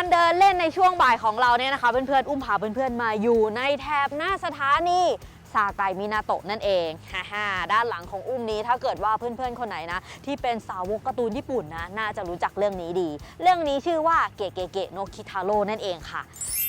การเดินเล่นในช่วงบ่ายของเราเนี่ยนะคะเพื่อนๆอุ้มพาเพื่อนๆมาอยู่ในแถบหน้าสถานีซาไกมินาโตะนั่นเองฮ่าด้านหลังของอุ้มนี้ถ้าเกิดว่าเพื่อนๆ คนไหนนะ ที่เป็นสาวกการ์ตูนญี่ปุ่นนะ น่าจะรู้จักเรื่องนี้ดี เรื่องนี้ชื่อว่าเกะเกะเกะโนคิทาโร่นั่นเองค่ะ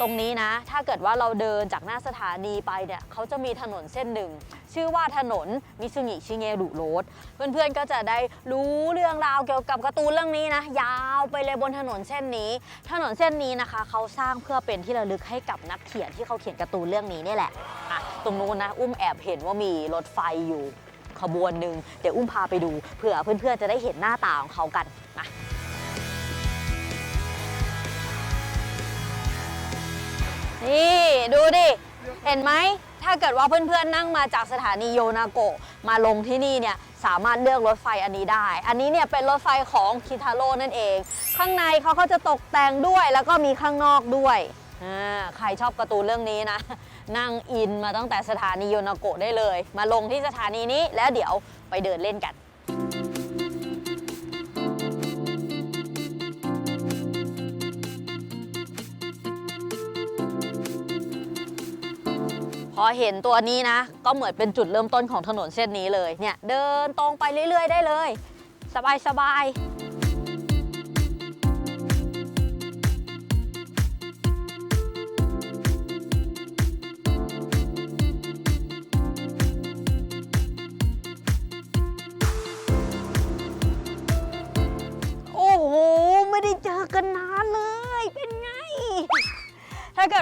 ตรงนี้นะ ถ้าเกิดว่าเราเดินจากหน้าสถานีไปเนี่ยเขาจะมีถนนเส้นหนึ่ง ชื่อว่าถนนมิซุงิชิเงรุโรดเพื่อนๆก็จะได้รู้เรื่องราวเกี่ยวกับการ์ตูนเรื่องนี้นะ ยาวไปเลยบนถนนเส้นนี้ ถนนเส้นนี้นะคะเขาสร้างเพื่อเป็นที่ระลึกให้กับนักเขียนที่เขาเขียนการ์ตูนเรื่องนี้นี่แหละอะตรงนู้นนะอุ้มแอบเห็นว่ามีรถไฟอยู่ขบวนหนึ่งเดี๋ยวอุ้มพาไปดูเผื่อเพื่อนๆจะได้เห็นหน้าตาของเขากันนะนี่ ดูดิ เห็นไหม ถ้าเกิดว่าเพื่อนๆนั่งมาจากสถานีโยนาโกะมาลงที่นี่เนี่ยสามารถเลือกรถไฟอันนี้ได้ อันนี้เนี่ยเป็นรถไฟของคิทาโร่นั่นเอง ข้างในเขาก็จะตกแต่งด้วยแล้วก็มีข้างนอกด้วยใครชอบการ์ตูนเรื่องนี้นะ นั่งอินมาตั้งแต่สถานีโยนาโกะได้เลย มาลงที่สถานีนี้แล้วเดี๋ยวไปเดินเล่นกัน พอเห็นตัวนี้นะ ก็เหมือนเป็นจุดเริ่มต้นของถนนเส้นนี้เลยเนี่ยเดินตรงไปเรื่อย ๆ ได้เลย สบายส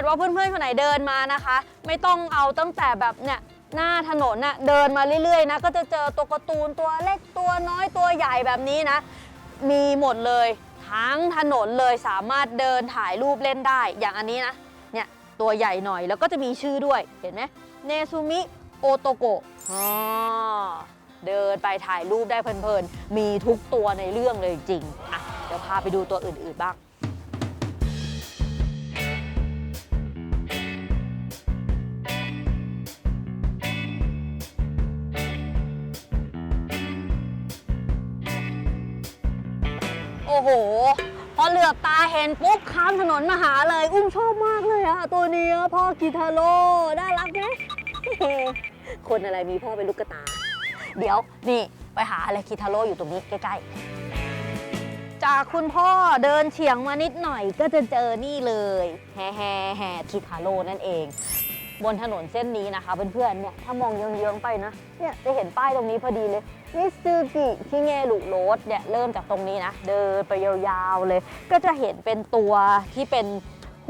ดว่าเพื่อนๆคนไหนเดินมานะคะ ไม่ต้องเอาตั้งแต่แบบเนี่ยหน้าถนนน่ะเดินมาเรื่อยๆนะก็จะเจอตัวการ์ตูนตัวเล็กตัวน้อยตัวใหญ่แบบนี้นะ มีหมดเลยทั้งถนนเลยสามารถเดินถ่ายรูปเล่นได้อย่างอันนี้นะเนี่ยตัวใหญ่หน่อยแล้วก็จะมีชื่อด้วยเห็นไหมเนซูมิโอโตโกะอ๋อเดินไปถ่ายรูปได้เพลินๆ มีทุกตัวในเรื่องเลยจริงอะเดี๋ยวพาไปดูตัวอื่นๆบ้าง โอ้โห พอเหลือบตาเห็นปุ๊บข้ามถนนมาหาเลย อุ้มชอบมากเลยอะตัวนี้พ่อกิทาโร่น่ารักไหมคนอะไรมีพ่อเป็นลูกกระตา เดี๋ยวนี่ไปหาอะไรคิทาโร่อยู่ตรงนี้ใกล้ๆ จากคุณพ่อเดินเฉียงมานิดหน่อยก็จะเจอนี่เลย แฮ่แฮ่แฮ่คิทาโร่นั่นเอง บนถนนเส้นนี้นะคะเพื่อนๆเนี่ยถ้ามองเยื้องๆไปนะเนี่ยจะเห็นป้ายตรงนี้พอดีเลย มิซูกิชิเงรุโรสเนี่ยเริ่มจากตรงนี้นะ เดินไปยาวๆเลย ก็จะเห็นเป็นตัวที่เป็น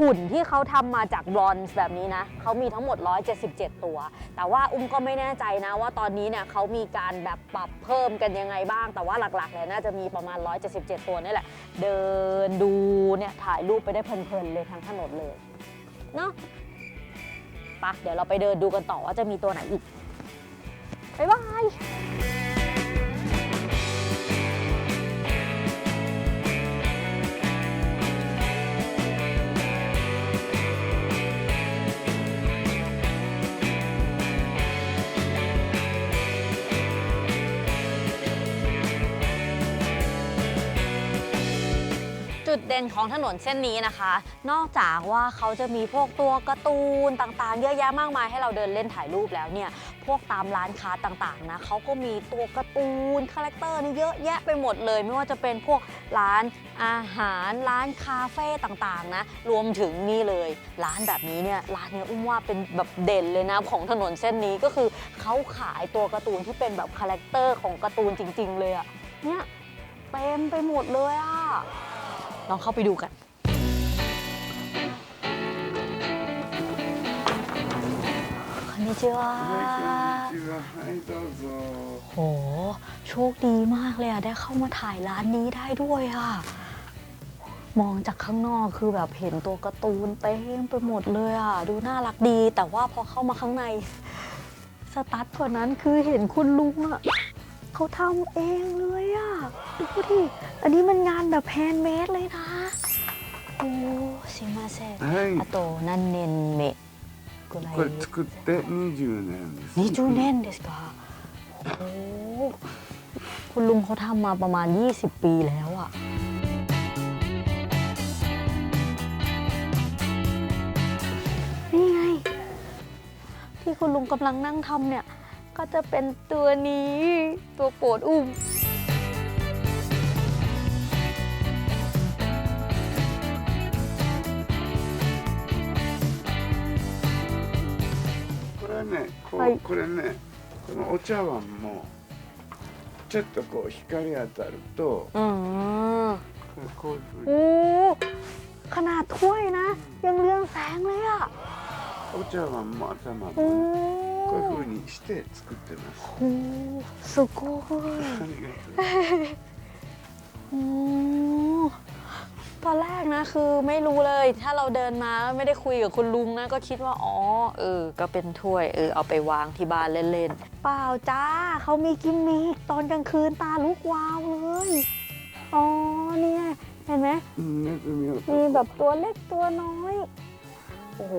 หุ่นที่เขาทำมาจากบรอนซ์แบบนี้นะ เขามีทั้งหมด 177 ตัว แต่ว่าอุ้มก็ไม่แน่ใจนะว่าตอนนี้เนี่ยเขามีการแบบปรับเพิ่มกันยังไงบ้าง แต่ว่าหลักๆเลยน่าจะมีประมาณ 177 ตัวนี่แหละ เดินดูเนี่ยถ่ายรูปไปได้เพลินๆเลยทั้งถนนเลยเนาะปะเดี๋ยวเราไปเดินดูกันต่อว่าจะมีตัวไหนอีกบ๊ายบาย ดเด่นของถนนเส้นนี้นะคะ นอกจากว่าเขาจะมีพวกตัวการ์ตูนต่างๆ เยอะแยะมากมายให้เราเดินเล่นถ่ายรูปแล้วเนี่ย พวกตามร้านค้าต่างๆนะเขาก็มีตัวการ์ตูนคาแรคเตอร์นี่เยอะแยะไปหมดเลย ไม่ว่าจะเป็นพวกร้านอาหารร้านคาเฟ่ต่างๆนะ รวมถึงนี่เลย ร้านแบบนี้เนี่ยร้านเนี้ยอุ้มว่าเป็นแบบเด่นเลยนะของถนนเส้นนี้ก็คือเขาขายตัวการ์ตูนที่เป็นแบบคาแรคเตอร์ของการ์ตูนจริง ๆ เลยอะเนี่ยเต็มไปหมดเลยอะ ลองเข้าไปดูกัน こんにちは はいどうぞ โห โชคดีมากเลยอะได้เข้ามาถ่ายร้านนี้ได้ด้วยอะมองจากข้างนอกคือแบบเห็นตัวการ์ตูนเต็มไปหมดเลยอะดูน่ารักดี แต่ว่าพอเข้ามาข้างใน สตาร์ทกว่านั้นคือเห็นคุณลุงอะเขาทำเองเลยอะ ดูดิ อันนี้มันงานแบบแฮนด์เมดเลยนะ โอ้สิมาเซนはいあと何年นぐらいこれ作って20年です20年ですかโอ้คุณลุงเขาทำมาประมาณ 20 ปีแล้วอะนี่ไง ที่คุณลุงกำลังนั่งทำเนี่ย ก็จะเป็นตัวนี้ตัวโปรดอุ้ม はいこれねこのお茶碗もちょっとこう光当たると อืม これこういうふう โอ้ に ขนาดถ้วยนะ ยังเรืองแสงเลยอะ お茶碗も頭も โอ้ こういうふうにして作ってます โหสุโกย ありがとう อืม ตอนแรกนะคือไม่รู้เลย ถ้าเราเดินมาไม่ได้คุยกับคุณลุงนะก็คิดว่าอ๋อเออ ก็เป็นถ้วยเออเอาไปวางที่บ้านเล่นๆเปล่าจ้าเขามีกิมมิคตอนกลางคืนตาลุกวาวเลยอ๋อเนี่ยเห็นไหมมีแบบตัวเล็กตัวน้อย โอ้โห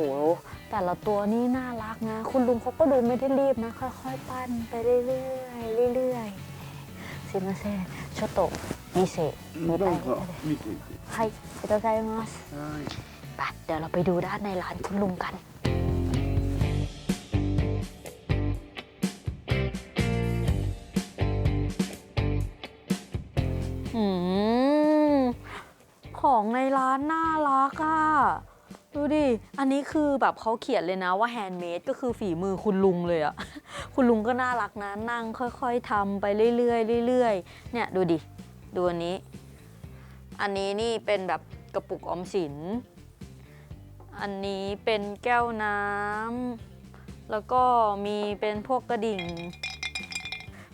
แต่ละตัวนี่น่ารักนะ คุณลุงเขาก็ดูไม่ได้รีบนะ ค่อยๆ ปั้นไปเรื่อยๆเรื่อยๆ すいませんちょっと見せうん見たいどうぞ見ていてはいいただきますはい ไปเดี๋ยวเราไปดูด้านในร้านคุณลุงกัน อืม ของในร้านน่ารักอะดูดิ อันนี้คือแบบเขาเขียนเลยนะว่าแฮนด์เมดก็คือฝีมือคุณลุงเลยอะ คุณลุงก็น่ารักนะนั่งค่อยๆทำไปเรื่อยๆเรื่อยๆเนี่ยดูดิดูอันนี้ อันนี้นี่เป็นแบบกระปุกออมสิน อันนี้เป็นแก้วน้ำแล้วก็มีเป็นพวกกระดิ่ง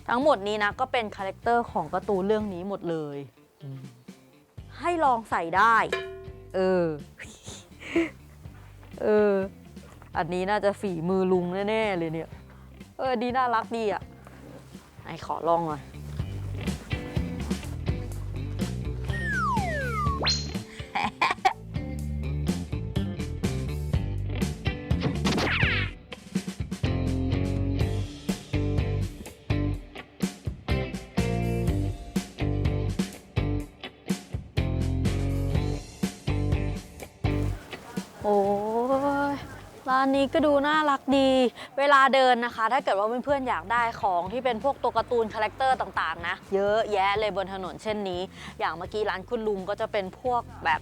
ทั้งหมดนี้นะก็เป็นคาแรคเตอร์ของการ์ตูนเรื่องนี้หมดเลย ให้ลองใส่ได้ เออ เออ อันนี้น่าจะฝีมือลุงแน่ ๆ เลยเนี่ย เออดีน่ารักดีอะไอขอลองหน่อย ร้านนี้ก็ดูน่ารักดี เวลาเดินนะคะ ถ้าเกิดว่าเพื่อนๆอยากได้ของที่เป็นพวกตัวการ์ตูนคาแรคเตอร์ต่างๆ นะ เยอะแยะเลยบนถนนเช่นนี้ อย่างเมื่อกี้ร้านคุณลุงก็จะเป็นพวกแบบ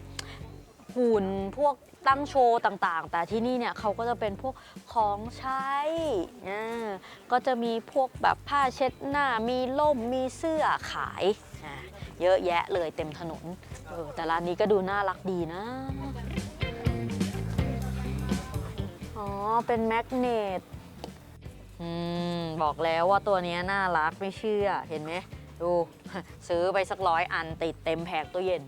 หุ่นพวกตั้งโชว์ต่างๆ แต่ที่นี่เนี่ยเขาก็จะเป็นพวกของใช้ก็จะมีพวกแบบผ้าเช็ดหน้า มีล่ม มีเสื้อขาย เยอะแยะเลยเต็มถนนเออแต่ร้านนี้ก็ดูน่ารักดีนะ เป็นแมกเนตอืม บอกแล้วว่าตัวนี้น่ารักไม่เชื่อ เห็นไหม ดู ซื้อไปสักร้อยอันติดเต็มแผงตู้เย็น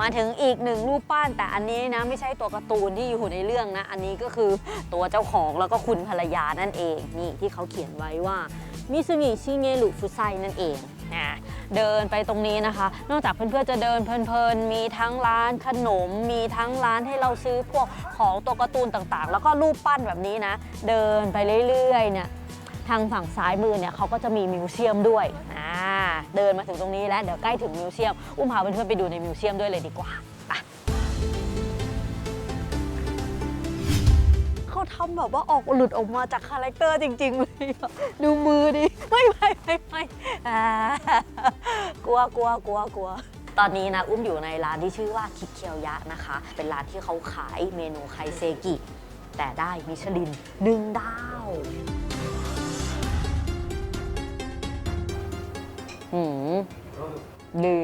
มาถึงอีกหนึ่งรูปปั้น แต่อันนี้นะไม่ใช่ตัวการ์ตูนที่อยู่ในเรื่องนะ อันนี้ก็คือตัวเจ้าของแล้วก็คุณภรรยานั่นเองนี่ที่เขาเขียนไว้ว่ามิซุมิชิเงรุฟุไซนั่นเองนะเดินไปตรงนี้นะคะ นอกจากเพื่อนๆจะเดินเพลินๆ มีทั้งร้านขนม มีทั้งร้านให้เราซื้อพวกของตัวการ์ตูนต่างๆ แล้วก็รูปปั้นแบบนี้นะ เดินไปเรื่อยๆเนี่ยทางฝั่งซ้ายมือเนี่ยเขาก็จะมีมิวเซียมด้วยอ่า เดินมาถึงตรงนี้แล้วเดี๋ยวใกล้ถึงมิวเซียม อุ้มพาเพื่อนๆไปดูในมิวเซียมด้วยเลยดีกว่าไปเขาทำแบบว่าออกหลุดออกมาจากคาแรคเตอร์จริงๆเลยดูมือดิไม่ไม่ไม่ไม่กลัวกลัวกลัวกลัวตอนนี้นะอุ้มอยู่ในร้านที่ชื่อว่าคิเคียวยะนะคะ เป็นร้านที่เขาขายเมนูไคเซกิ แต่ได้มิชลินหนึ่งดาว หืมดี